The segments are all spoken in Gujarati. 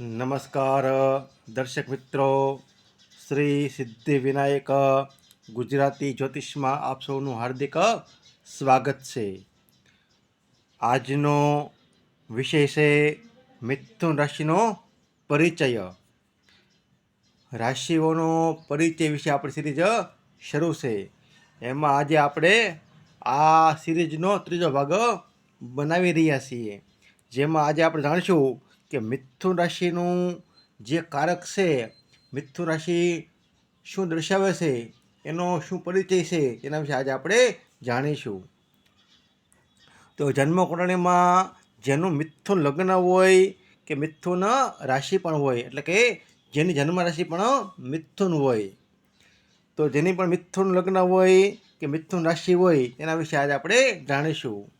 નમસ્કાર, દર્શક મિત્રો. શ્રી સિદ્ધિ વિનાયક ગુજરાતી જ્યોતિષમાં આપ સૌનું હાર્દિક સ્વાગત છે. આજનો વિષય છે મિથુન રાશિનો પરિચય. રાશિઓનો પરિચય વિશે આપણી સિરીઝ શરૂ છે. એમાં આજે આપણે આ સિરીઝનો ત્રીજો ભાગ બનાવી રહ્યા છીએ. જેમાં આજે આપણે જાણીશું કે મિથુન રાશિનું જે કારક છે, મિથુન રાશિ શું દર્શાવે છે, એનો શું પરિચય છે, એના વિશે આજે આપણે જાણીશું. તો જન્મ કુંડળીમાં જેનું મિથુન લગ્ન હોય કે મિથુન રાશિ પણ હોય, એટલે કે જેની જન્મ રાશિ પણ મિથુન હોય. તો જેની પણ મિથુન લગ્ન હોય કે મિથુન રાશિ હોય, એના વિશે આજે આપણે જાણીશું.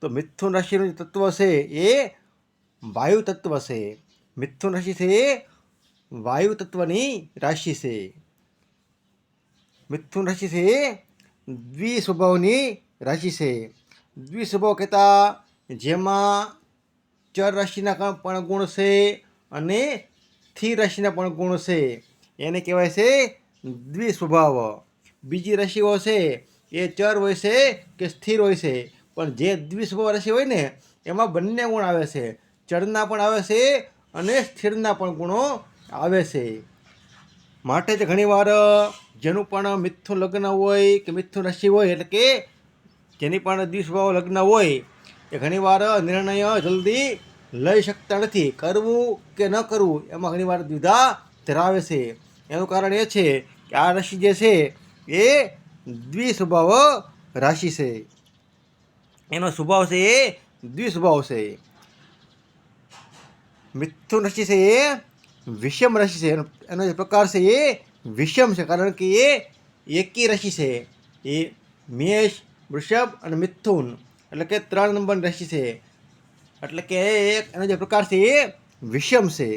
તો મિથુન રાશિનું જે તત્વ છે એ વાયુ તત્વ છે મિથુન રાશિ છે વાયુ તત્વની રાશિ છે મિથુન રાશિ છે દ્વિસ્વભાવની રાશિ છે દ્વિ સ્વભાવ કહેતા જેમાં ચર રાશિના પણ ગુણ છે અને સ્થિર રાશિના પણ ગુણ છે એને કહેવાય છે દ્વિસ્વભાવ બીજી રાશિઓ છે એ ચર હોય છે કે સ્થિર હોય છે પણ જે દ્વિસ્વભાવ રાશિ હોય ને એમાં બંને ગુણ આવે છે ચરના પણ આવે છે અને સ્થિરના પણ ગુણો આવે છે. માટે જ ઘણીવાર, જેનું પણ મિથુન લગ્ન હોય કે મિથુન રાશિ હોય એટલે કે જેની પણ દ્વિસ્વભાવ લગ્ન હોય, એ ઘણીવાર નિર્ણય જલ્દી લઈ શકતા નથી. કરવું કે ન કરવું, એમાં ઘણીવાર દ્વિધા ધરાવે છે. એનું કારણ એ છે કે આ રાશિ જે છે, એ દ્વિસ્વભાવ રાશિ છે. એનો સ્વભાવ છે એ દ્વિસ્વભાવ છે. મિથુન રાશિ છે એ વિષમ રાશિ છે એનો- જે પ્રકાર છે એ વિષમ છે કારણ કે એ એકી રાશિ છે એ મેષ વૃષભ અને મિથુન એટલે કે ત્રણ નંબરની રાશિ છે એટલે કે એક એનો જે પ્રકાર છે એ વિષમ છે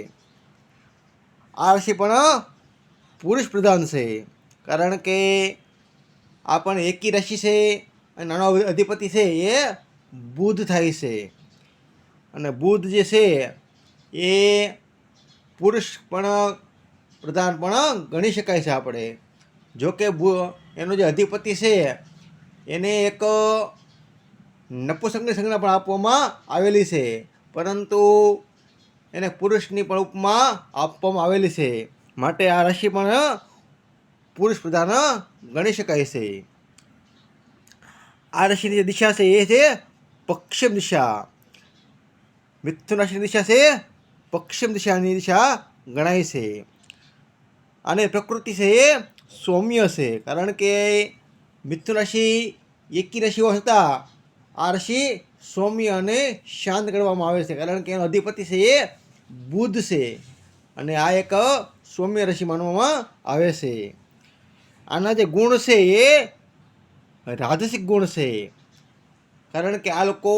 આ રાશિ પણ પુરુષ પ્રધાન છે કારણ કે આ પણ એકી રાશિ છે અને નાનો અધિપતિ છે એ બુધ થાય છે અને બુધ જે છે એ પુરુષ પણ પ્રધાન પણ ગણી શકાય છે આપણે. જો કે એનો જે અધિપતિ છે, એને એક નપુસંગની સંજ્ઞા પણ આપવામાં આવેલી છે. પરંતુ એને પુરુષની પણ ઉપમા આપવામાં આવેલી છે. માટે આ રાશિ પણ પુરુષ પ્રધાન ગણી શકાય છે. આ રાશિની જે દિશા છે એ છે પશ્ચિમ દિશા. મિથુન રાશિની દિશા છે પશ્ચિમ દિશાની દિશા ગણાય છે. અને પ્રકૃતિ છે એ સૌમ્ય છે. કારણ કે મિથુન રાશિ, એકી રાશિઓ હતા. આ રાશિ સૌમ્ય અને શાંત ગણવામાં આવે છે. કારણ કે એનો અધિપતિ છે એ બુધ છે. અને આ એક સૌમ્ય રાશિ માનવામાં આવે છે. આના જે ગુણ છે એ રાજસિક ગુણ છે. કારણ કે આ લોકો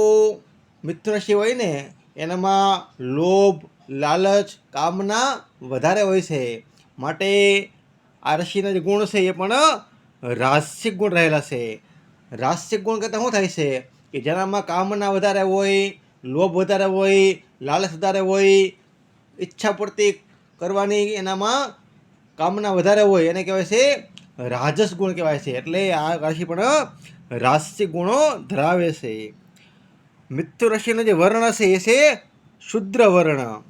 મિથુન રાશિ હોય ને, એનામાં લોભ લાલચ, કામના વધારે હોય છે. માટે આ રશિના જે ગુણ છે એ પણ રાસિક ગુણ રહેલા છે. રાસિક ગુણ કરતાં શું થાય છે? કે જેનામાં કામના વધારે હોય, લોભ વધારે હોય, લાલચ વધારે હોય, ઈચ્છા પૂર્તિ કરવાની એનામાં કામના વધારે હોય એને કહેવાય છે રાજસ ગુણ કહેવાય છે. એટલે આ રાશિ પણ રાસિક ગુણો ધરાવે છે. મિથુન રાશિનો જે વર્ણ છે એ છે શુદ્ર વર્ણ.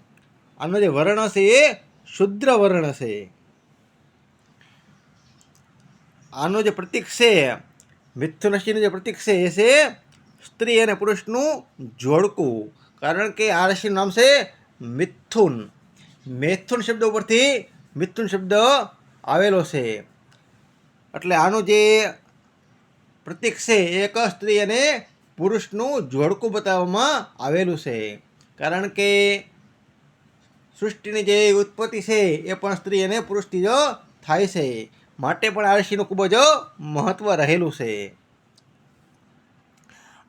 આનો જે વર્ણ છે એ શુદ્ર વર્ણ છે આનો જે પ્રતીક છે મિથુન રાશિનું જે પ્રતીક છે એ છે સ્ત્રી અને પુરુષનું જોડકું કારણ કે આ રાશિનું નામ છે મિથુન મેથુન શબ્દ ઉપરથી મિથુન શબ્દ આવેલો છે એટલે આનું જે પ્રતીક છે એક સ્ત્રી અને પુરુષનું જોડકું બતાવવામાં આવેલું છે કારણ કે સૃષ્ટિની જે ઉત્પત્તિ છે, એ પણ સ્ત્રી અને પુરુષથી જ થાય છે. માટે પણ આ ઋષિનું ખૂબ જ મહત્ત્વ રહેલું છે.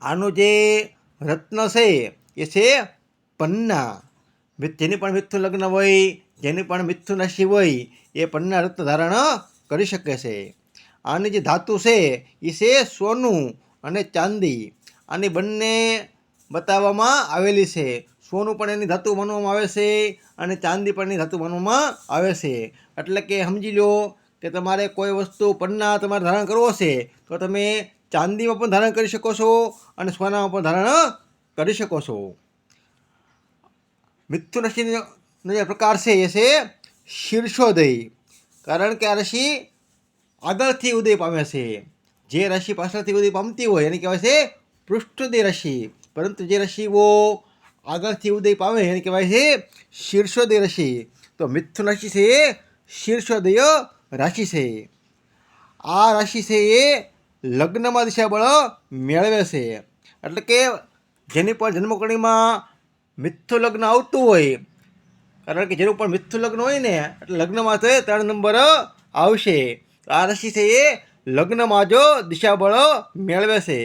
આનું જે રત્ન છે, એ છે પન્ના. જેની પણ મિથુન લગ્ન હોય, જેની પણ મિથુન રાશિ હોય, એ પન્ના રત્ન ધારણ કરી શકે છે. આની જે ધાતુ છે, એ છે સોનું અને ચાંદી. આની બંને બતાવવામાં આવેલી છે. સોનું પણ એની ધાતુ માનવામાં આવે છે અને ચાંદી પણ એની ધાતુ માનવામાં આવે છે. એટલે કે સમજી લો કે તમારે કોઈ વસ્તુ પન્ના તમારે ધારણ કરવો છે, તો તમે ચાંદીમાં પણ ધારણ કરી શકો છો અને સોનામાં પણ ધારણ કરી શકો છો. મિથુન રાશિનો જે પ્રકાર છે એ છે શીર્ષોદય. કારણ કે આ રશિ આગળથી ઉદય પામે છે. જે રશિ પાછળથી ઉદય પામતી હોય એને કહેવાય છે પૃષ્ઠોદય રશિ. પરંતુ જે રાશિઓ આગળથી ઉદય પામે એને કહેવાય છે શીર્ષોદય રાશિ. તો મિથુન રાશિ છે એ શીર્ષોદય રાશિ છે. આ રાશિ છે એ લગ્નમાં દિશાબળ મેળવે છે. એટલે કે જેની પણ જન્મકુંડળીમાં મિથ્થુ લગ્ન આવતું હોય, કારણ કે જેનું પણ મિથ્થુ લગ્ન હોય ને, એટલે લગ્નમાં તો ત્રણ નંબર આવશે. આ રાશિ છે એ લગ્નમાં જો દિશાબળ મેળવે છે.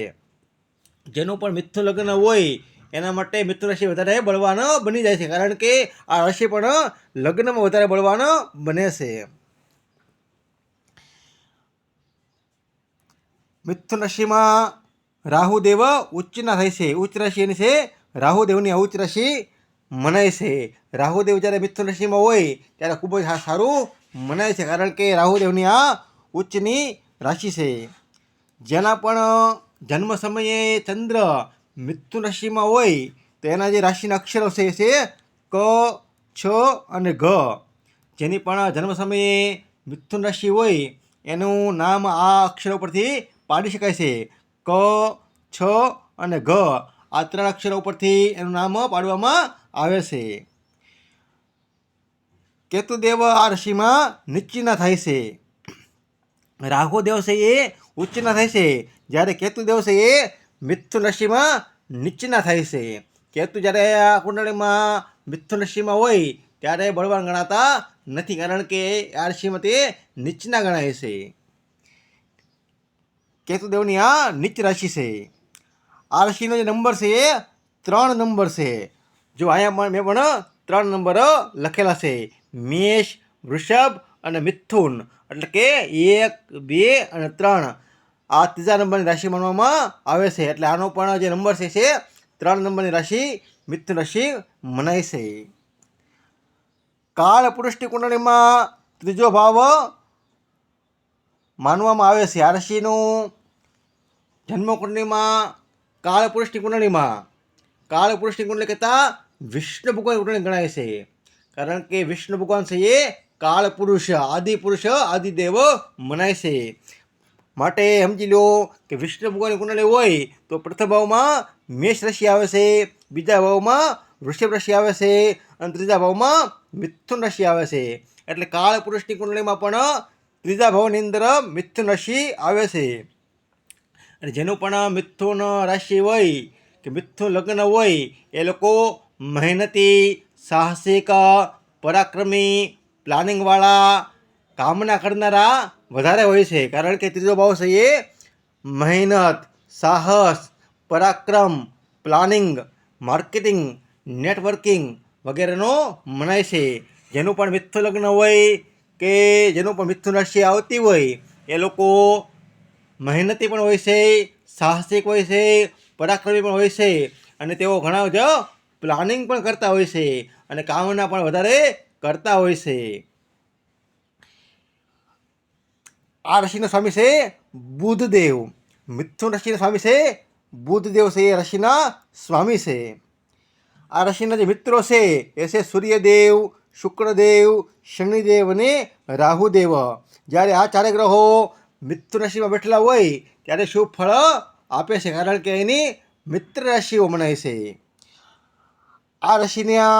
જેનું પણ મિથ્થુ લગ્ન હોય એના માટે મિત્ર રાશિ વધારે બળવાનો બની જાય છે, કારણ કે આ રાશિ પણ લગ્નમાં વધારે બળવાનો બને છે. મિથુન રાશિમાં રાહુદેવ ઉચ્ચના થાય ઉચ્ચ રાશિ એની છે રાહુદેવની ઉચ્ચ રાશિ મનાય છે. રાહુદેવ જ્યારે મિથુન રાશિમાં હોય, ત્યારે ખૂબ જ સારું મનાય છે, કારણ કે રાહુદેવની આ ઉચ્ચની રાશિ છે. જેના પણ જન્મ સમયે ચંદ્ર મિથુન રાશિમાં હોય, તો એના જે રાશિના અક્ષરો છે એ ક, છ અને ઘ. જેની પણ જન્મ સમયે મિથુન રાશિ હોય, એનું નામ આ અક્ષરો પરથી પાડી શકાય છે. ક, છ અને ઘ. આ ત્રણ અક્ષરો ઉપરથી એનું નામ પાડવામાં આવે છે. કેતુદેવ આ રાશિમાં નીચીના થાય છે. રાહુદેવ છે એ ઉચ્ચના થાય છે. જ્યારે કેતુદેવ છે એ મિથુન રાશિમાં નીચના થાય છે. કેતુ જ્યારે આ કુંડળીમાં મિથુન રાશિમાં હોય, ત્યારે બળવાન ગણાતા નથી, કારણ કે આ રાશિમાં તે નીચના ગણાય છે. કેતુદેવની આ નીચ રાશિ છે. આ રાશિનો જે નંબર છે એ ત્રણ નંબર છે. જો અહીંયા પણ મેં પણ ત્રણ નંબર લખેલા છે. મેષ, વૃષભ અને મિથુન. એટલે કે એક, બે અને ત્રણ. આ ત્રીજા નંબરની રાશિ માનવામાં આવે છે. એટલે આનો પણ જે નંબર છે છે ત્રણ નંબરની રાશિ મિથુન રાશિ મનાય છે. કાળ પુરુષની કુંડળીમાં ત્રીજો ભાવ માનવામાં આવે છે. આ રાશિનું જન્મકુંડળીમાં કાળ પુરુષની કુંડળીમાં કાળ પુરુષની કુંડળી કહેતા વિષ્ણુ ભગવાન કુંડળી ગણાય છે. કારણ કે વિષ્ણુ ભગવાન છે એ કાળ પુરુષ આદિ પુરુષ આદિદેવ મનાય છે. માટે સમજી લો કે વિષ્ણુ ભગવાનની કુંડળી હોય તો પ્રથમ ભાવમાં મેષ રાશિ આવે છે, બીજા ભાવમાં વૃષભ રાશિ આવે છે અને ત્રીજા ભાવમાં મિથુન રાશિ આવે છે. એટલે કાળ પુરુષની કુંડળીમાં પણ ત્રીજા ભાવની અંદર મિથુન રાશિ આવે છે. અને જેનું પણ મિથુન રાશિ હોય કે મિથુન લગ્ન હોય, એ લોકો મહેનતી, સાહસિક, પરાક્રમી પ્લાનિંગવાળા કામના કરનારા વધારે હોય છે. કારણ કે ત્રીજો ભાવ છે એ મહેનત, સાહસ, પરાક્રમ, પ્લાનિંગ, માર્કેટિંગ, નેટવર્કિંગ વગેરેનો મનાય છે. જેનું પણ મિથુન લગ્ન હોય કે જેનું પણ મિથુન રાશિ આવતી હોય, એ લોકો મહેનતી પણ હોય છે, સાહસિક હોય છે, પરાક્રમી પણ હોય છે અને તેઓ ઘણા જ પ્લાનિંગ પણ કરતા હોય છે અને કામના પણ વધારે કરતા હોય છે. આ રશિના સ્વામી છે બુધદેવ મિથુન રશિના સ્વામી છે બુધદેવ છે એ રશિના સ્વામી છે આ રશિના જે મિત્રો છે એ સૂર્યદેવ શુક્રદેવ શનિદેવ અને રાહુદેવ જ્યારે આ ચારે ગ્રહો મિત્ર રાશિમાં બેઠેલા હોય ત્યારે શુભ ફળ આપે છે કારણ કે એની મિત્ર રાશિઓ મનાય છે આ રાશિના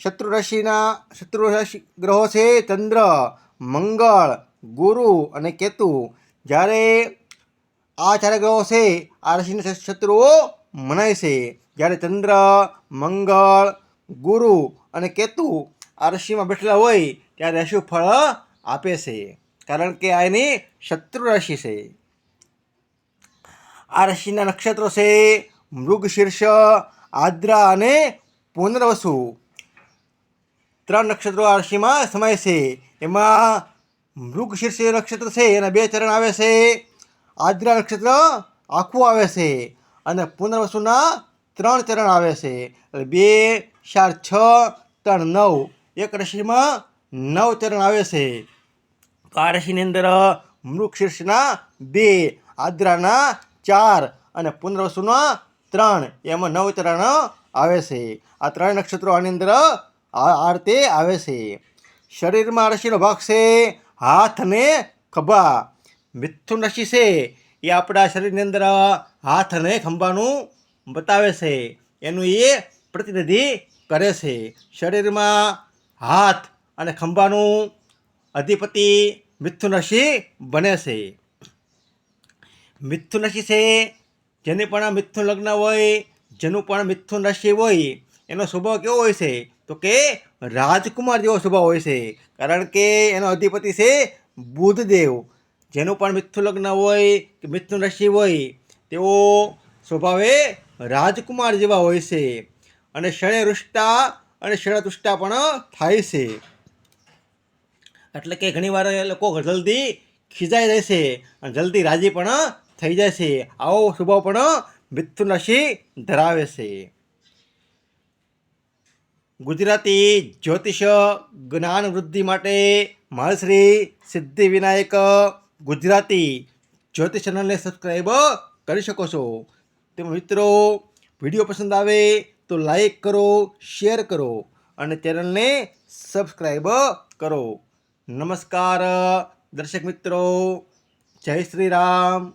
શત્રુ રાશિના શત્રુ રાશિ ગ્રહો છે ચંદ્ર મંગળ ગુરુ અને કેતુ જ્યારે આ ચારે ગ્રહો છે, આ રાશિના શત્રુઓ મનાય છે. જ્યારે ચંદ્ર, મંગળ, ગુરુ અને કેતુ આ રાશિમાં બેઠેલા હોય, ત્યારે અશુભ ફળ આપે છે. કારણ કે આ એની શત્રુ રાશિ છે. આ રાશિના નક્ષત્રો છે, મૃગશીર્ષ, આદ્રા અને પુનર્વસુ. ત્રણ નક્ષત્રો આ રાશિમાં સમાય છે. એમાં મૃગશીર્ષ નક્ષત્ર છે એના બે ચરણ આવે છે. આદ્રા નક્ષત્ર આખું આવે છે અને પુનર્વસુના ત્રણ ચરણ આવે છે. એટલે બે, ચાર, છ, ત્રણ, નવ. એક રાશિમાં નવ ચરણ આવે છે. તો આ રાશિની અંદર મૃગશીર્ષના બે, આદ્રાના ચાર અને પુનર્વસુના ત્રણ એમાં નવ ચરણ આવે છે. આ ત્રણ નક્ષત્રો આની અંદર આ રીતે આવે છે. શરીરમાં રાશિનો ભાગ છે હાથ અને ખભા. મિથુન રાશિ છે. એ આપણા શરીરની અંદર હાથ અને ખંભાનું બતાવે છે. એનું એ પ્રતિનિધિ કરે છે. શરીરમાં હાથ અને ખંભાનું અધિપતિ મિથુન રાશિ બને છે. મિથુન રાશિ છે, જેને પણ મિથુન લગ્ન હોય, જેનું પણ મિથુન રાશિ હોય, એનો સ્વભાવ કેવો હોય છે? તો કે રાજકુમાર જેવો સ્વભાવ હોય છે. કારણ કે એનો અધિપતિ છે બુધદેવ. જેનું પણ મિથુન લગ્ન હોય કે મિથુન રાશિ હોય, તેઓ સ્વભાવે રાજકુમાર જેવા હોય છે. અને શણે રુષ્ટા અને શરતુષ્ટા પણ થાય છે. એટલે કે ઘણીવાર એ લોકો જલ્દી ખીજાઈ જાય છે અને જલ્દી રાજી પણ થઈ જાય છે. આવો સ્વભાવ પણ મિથુન રાશિ ધરાવે છે. ગુજરાતી જ્યોતિષ જ્ઞાન વૃદ્ધિ માટે મહાશ્રી સિદ્ધિ વિનાયક ગુજરાતી જ્યોતિષ ચેનલને સબસ્ક્રાઈબ કરી શકો છો. તેમ મિત્રો, વીડિયો પસંદ આવે તો લાઈક કરો શેર કરો અને ચેનલને સબસ્ક્રાઈબ કરો. નમસ્કાર, દર્શક મિત્રો. જય શ્રી રામ.